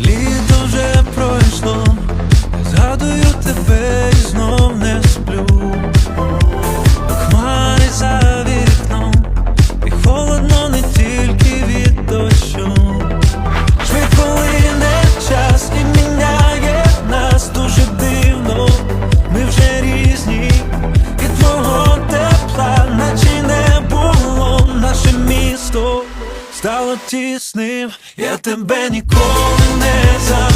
Літо вже пройшло, згадую тебе і знов не сплю. Хмари за вікном, і холодно не тільки від дощу. Швидко лине час і міняє нас дуже дивно. Ми вже різні, і твого тепла, наче не було наше місто. Стало тісним, я тебе ніколи не забуду